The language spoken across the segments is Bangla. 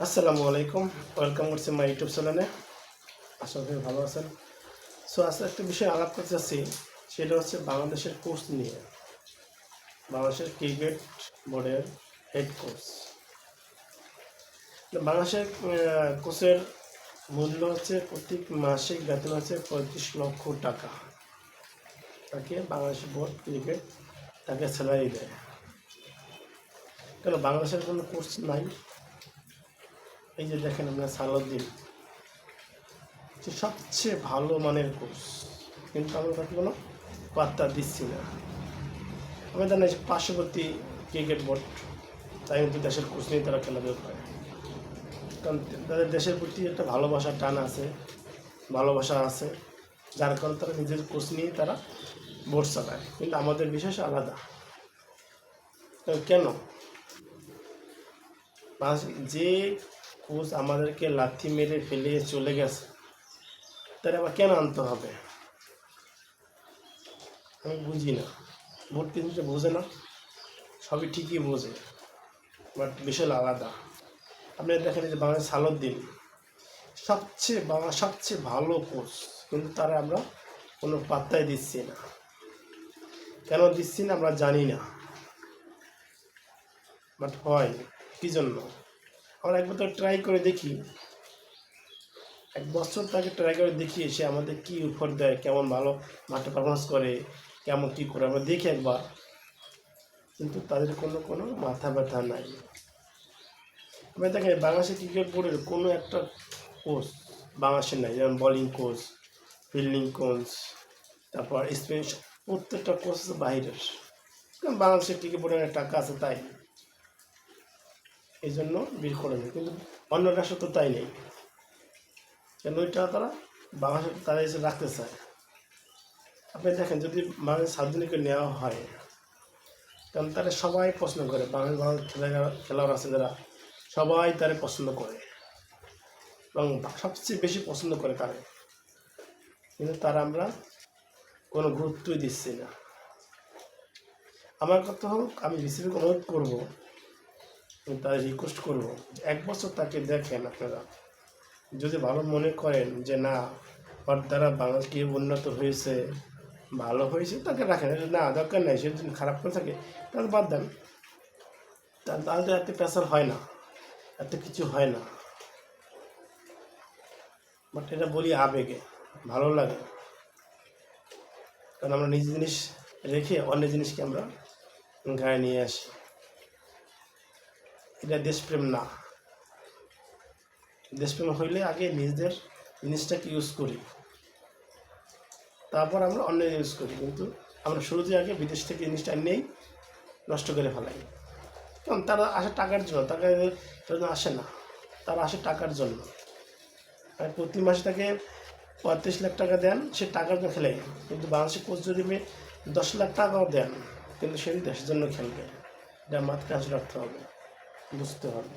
আসসালামু আলাইকুম। ওয়েলকাম করছি মাই ইউটিউব চ্যানেলে আশা করি ভালো আছেন। সো আজকে একটা বিষয় আলাপ করতে চাচ্ছি। সেটা হচ্ছে বাংলাদেশের কোচ নিয়ে। বাংলাদেশের ক্রিকেট বোর্ডের হেড কোচ বাংলাদেশের কোচের মূল্য হচ্ছে প্রতি মাসিক বেতন হচ্ছে পঁয়ত্রিশ লক্ষ টাকা। তাকে বাংলাদেশ বোর্ড ক্রিকেট তাকে স্যালারি দেয়। কেন বাংলাদেশের কোনো কোর্স নাই? এই যে দেখেন আমরা সালাউদ্দিন যে সবচেয়ে ভালো মানের কোর্স। কিন্তু আমরা তাকে কোনো পাত্তা দিচ্ছি না। আমাদের না পার্শ্ববর্তী ক্রিকেট বোর্ড, তাই কিন্তু দেশের কোচ নিয়ে তারা খেলাধুলা করে। কারণ তাদের দেশের প্রতি একটা ভালোবাসার টান আছে, ভালোবাসা আছে, যার কারণে তারা নিজের কোচ নিয়ে তারা বোর্ড চালায়। কিন্তু আমাদের বিশেষ আলাদা। কেন? যে কোচ আমাদেরকে লাথি মেরে ফেলে চলে গেছে। তার আবার কেন আনতে হবে? আমি বুঝি না। ভোট কিন্তু বোঝে না। সবই ঠিকই বোঝে, বাট বিশাল আলাদা। আপনি দেখেন যে বাংলাদেশ সালুদ্দিন সবচেয়ে বাংলা সবচেয়ে ভালো কোচ, কিন্তু তারা আমরা কোনো পাত্তাই দিচ্ছি না। কেন দিচ্ছি না আমরা জানি না। বাট হয়, কী জন্য? আমরা একবার তো ট্রাই করে দেখি। এক বছর তাকে ট্রাই করে দেখি সে আমাদের কী উপর দেয়, কেমন ভালো মাঠে পারফরমেন্স করে, কেমন কী করে, আমরা দেখি একবার। কিন্তু তাদের কোনো কোনো মাথা ব্যথা নাই। আমরা দেখেন বাংলাদেশের ক্রিকেট বোর্ডের কোনো একটা কোচ বাংলাদেশের নাই, যেমন বোলিং কোচ ফিল্ডিং কোচ তারপর স্পেন প্রত্যেকটা কোচ আছে বাইরের কারণ বাংলাদেশের ক্রিকেট বোর্ডের টাকা আছে তাই। এই জন্য বের করে নেয় কিন্তু অন্য রাষ্ট্র তো তাই নেই। কেন ওইটা তারা বাংলাদেশে তারা এসে রাখতে চায়? আপনি দেখেন, যদি বাংলাদেশ সাতদিনকে নেওয়া হয়, কারণ তারা সবাই পছন্দ করে, বাংলাদেশ বাংলাদেশ খেলা খেলোয়াড় আছে যারা, সবাই তারা পছন্দ করে। এবং সবচেয়ে বেশি পছন্দ করে তারা কিন্তু তারা আমরা কোনো গুরুত্বই দিচ্ছি না। আমার কথা হোক, আমি বিসিবিকে অনুরোধ করব তাই রিকোয়েস্ট করব। এক বছর তাকে দেখেন আপনারা। যদি ভালো মনে করেন যে, না, ওর দ্বারা বাংলাদেশ কি উন্নত হয়েছে, ভালো হয়েছে, তাকে রাখেন। না, দরকার নেই, সে যদি খারাপ করে থাকে, তাহলে বাদ দেন। তাহলে এত প্রেশার হয় না, এত কিছু হয় না। বাট এটা বলি আবেগে, ভালো লাগে। কারণ আমরা নিজ জিনিস রেখে অন্য জিনিসকে আমরা গায়ে নিয়ে আসি। এটা দেশপ্রেম না। দেশপ্রেম হইলে আগে নিজেদের জিনিসটাকে ইউজ করি। তারপর আমরা অন্য ইউজ করি, কিন্তু আমরা শুরুতে আগে বিদেশ থেকে জিনিসটা নেই নষ্ট করে ফেলাই। কারণ তারা আসে টাকার জন্য টাকা জন্য আসে না। তারা আসে টাকার জন্য। আর প্রতি মাসে তাকে পঁয়ত্রিশ লাখ টাকা দেন, সে টাকার জন্য খেলে। কিন্তু বাংলাদেশের কোচ যদি দশ লাখ টাকাও দেন, কিন্তু সে দেশের জন্য খেলবে। এটা মাথায় আসলে রাখতে হবে। বুঝতে হবে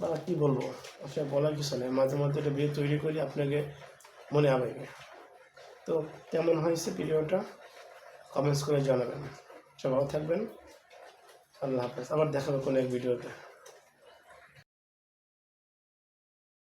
বাবা কী বলব? আপনার বলার কিছু নেই। মাঝে মাঝে একটা বিয়ে তৈরি করি, আপনাকে মনে আবেগে তো কেমন হয়েছে ভিডিওটা? কমেন্টস করে জানাবেন। সব ভালো থাকবেন। আল্লাহ হাফেজ। আবার দেখাবো কোনো এক ভিডিওতে।